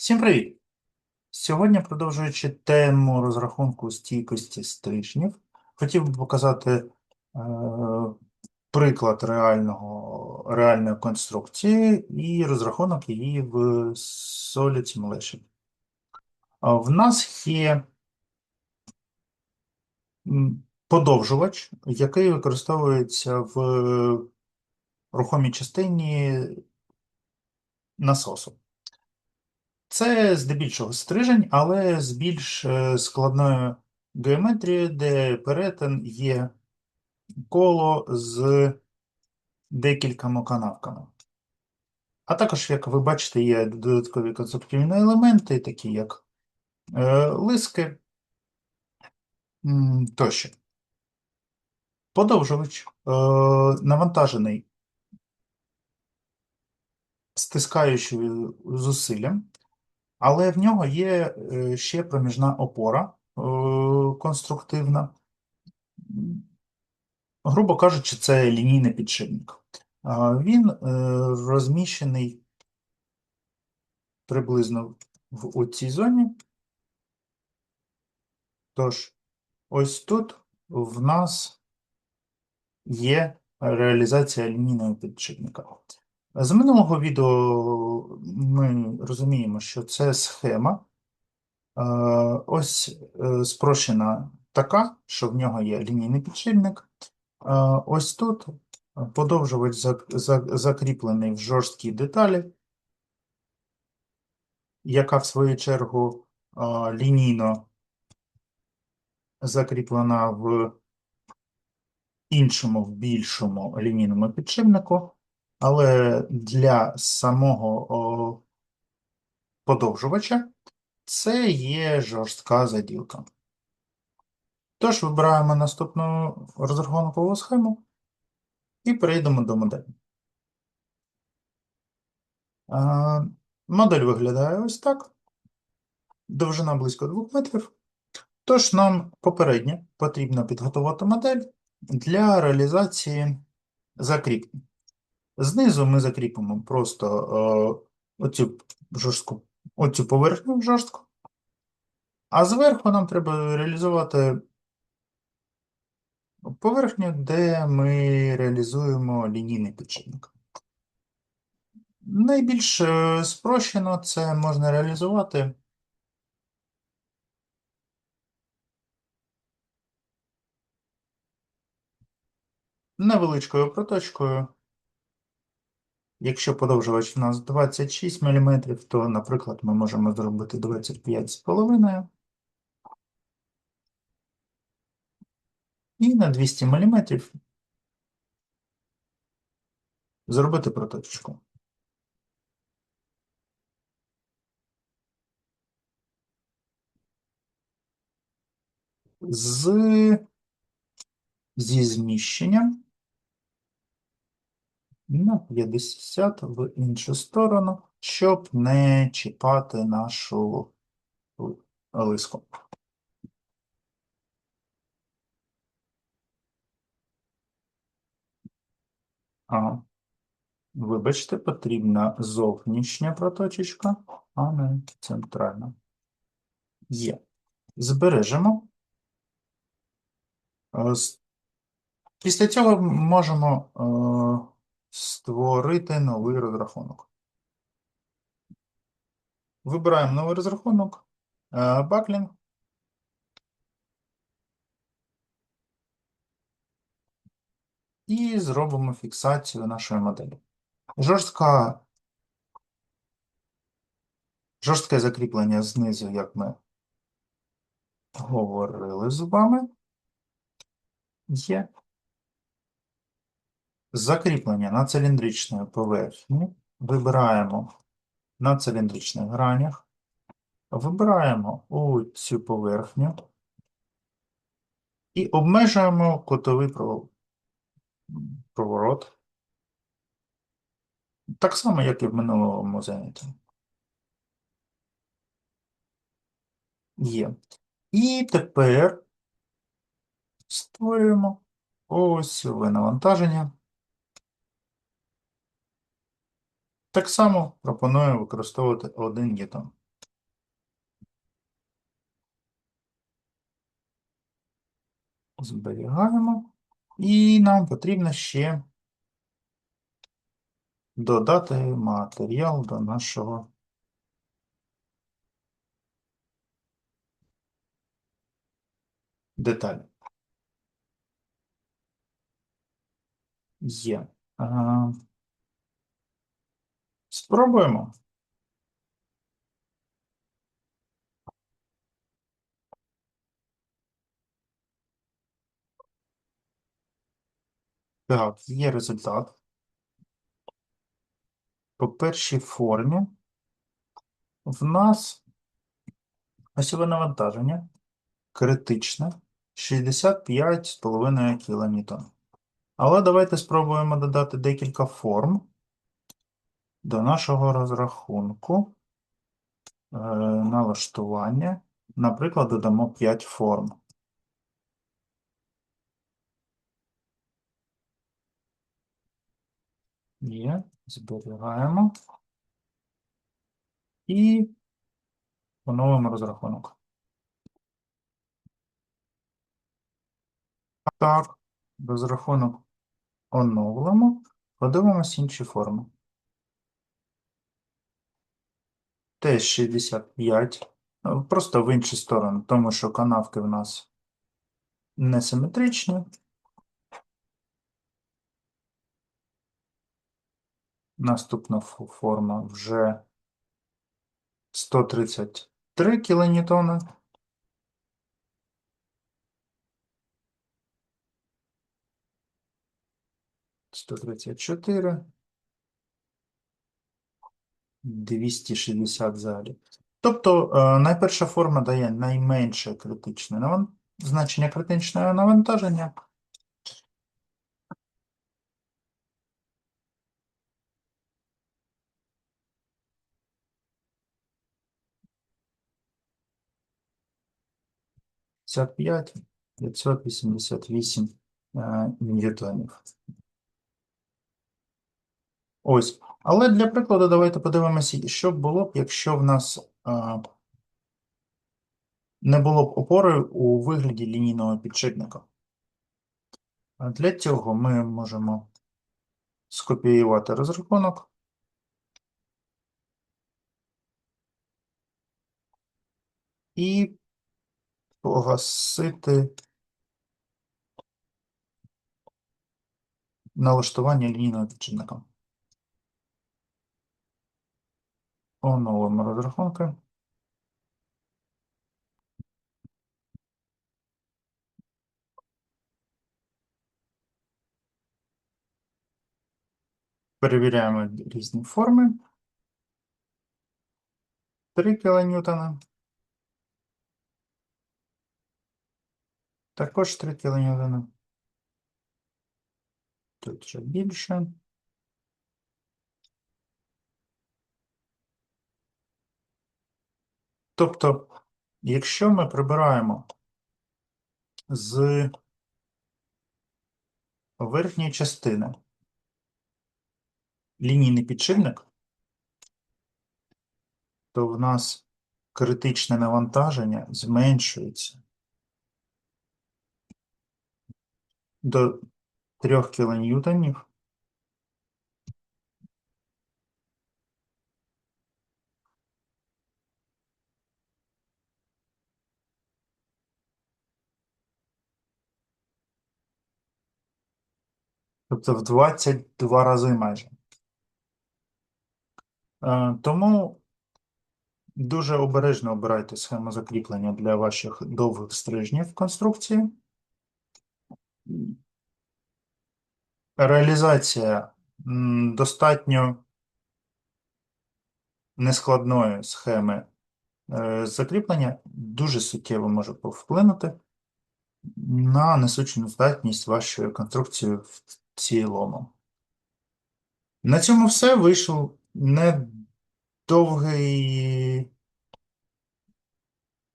Всім привіт! Сьогодні, продовжуючи тему розрахунку стійкості стержнів, хотів би показати е, приклад реального, реальної конструкції і розрахунок її в Solid Simulation. В нас є подовжувач, який використовується в рухомій частині насосу. Це здебільшого стрижень, але з більш е, складною геометрією, де перетин є коло з декількома канавками. А також, як ви бачите, є додаткові конструктивні елементи, такі як е, лиски тощо. Подовжувач е, навантажений стискаючим зусиллям. Але в нього є е, ще проміжна опора е, конструктивна. Грубо кажучи, це лінійний підшипник. Він е, розміщений приблизно в оцій зоні. Тож, ось тут в нас є реалізація лінійного підшипника. З минулого відео ми розуміємо, що це схема. Е, Ось е, спрощена така, що в нього є лінійний підшипник. Е, Ось тут подовжувач закріплений в жорсткій деталі, яка в свою чергу лінійно закріплена в іншому, в більшому лінійному підшипнику. Але для самого подовжувача це є жорстка заділка. Тож вибираємо наступну розрахункову схему і перейдемо до моделі. Модель виглядає ось так. Довжина близько 2 метрів. Тож нам попередньо потрібно підготувати модель для реалізації закріплень. Знизу ми закріпимо просто е, оцю жорстку, оцю поверхню жорстку, а зверху нам треба реалізувати поверхню, де ми реалізуємо лінійний підшипник. Найбільш е, спрощено це можна реалізувати невеличкою проточкою. Якщо подовжувач у нас 26 мм, то, наприклад, ми можемо зробити 25,5 і на 200 мм зробити проточку. З зі зміщенням на 50 в іншу сторону, щоб не чіпати нашу лиску. А, вибачте, потрібна зовнішня проточечка, а не центральна. Є. Збережемо. Е, Після цього можемо е, створити новий розрахунок. Вибираємо новий розрахунок, е, баклінг. І зробимо фіксацію нашої моделі. Жорстка, жорстке закріплення знизу, як ми говорили з вами, є. Закріплення на циліндричної поверхні. Вибираємо на циліндричних гранях. Вибираємо у цю поверхню і обмежуємо кутовий проворот. Так само, як і в минулому занятті. Є. І тепер створюємо осьове навантаження. Так само пропоную використовувати один гітон. Зберігаємо. І нам потрібно ще додати матеріал до нашого деталі. Є. Е, Спробуємо. Так, є результат. По першій формі в нас осьове навантаження критичне 65,5 кН. Але давайте спробуємо додати декілька форм до нашого розрахунку е, налаштування. Наприклад, додамо 5 форм. Є, зберігаємо. І поновимо розрахунок. Так, розрахунок оновлено. Подивимось інші форми. Теж 65. Ну, Просто в іншу сторону, тому що канавки в нас несиметричні. Наступна форма вже 133 кілоньютони. Сто тридцять чотири. Двісті шістдесят взагалі. Тобто, е, найперша форма дає найменше критичне наван- значення критичного навантаження. П'ятдесят п'ять, п'ятсот вісімдесят вісім е, ньютонів. Ось. Але для прикладу давайте подивимося, що було б, якщо в нас е, не було б опори у вигляді лінійного підшипника. А Для цього ми можемо скопіювати розрахунок. І погасити налаштування лінійного підшипника. Оновимо розрахунки. Перевіряємо різні форми. 3 кН. Також 3 кН. Тут ще більше. Тобто, якщо ми прибираємо з верхньої частини лінійний підшипник, то в нас критичне навантаження зменшується до 3 кН. Тобто в 22 рази майже. Е, Тому дуже обережно обирайте схему закріплення для ваших довгих стрижнів конструкції. Реалізація достатньо нескладної схеми е, закріплення дуже суттєво може повплинути на несучну здатність вашої конструкції в цілому. На цьому все. Вийшов недовгий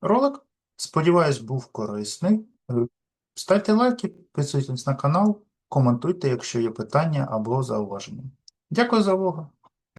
ролик. Сподіваюсь, був корисний. Ставте лайки, підписуйтесь на канал, коментуйте, якщо є питання або зауваження. Дякую за увагу!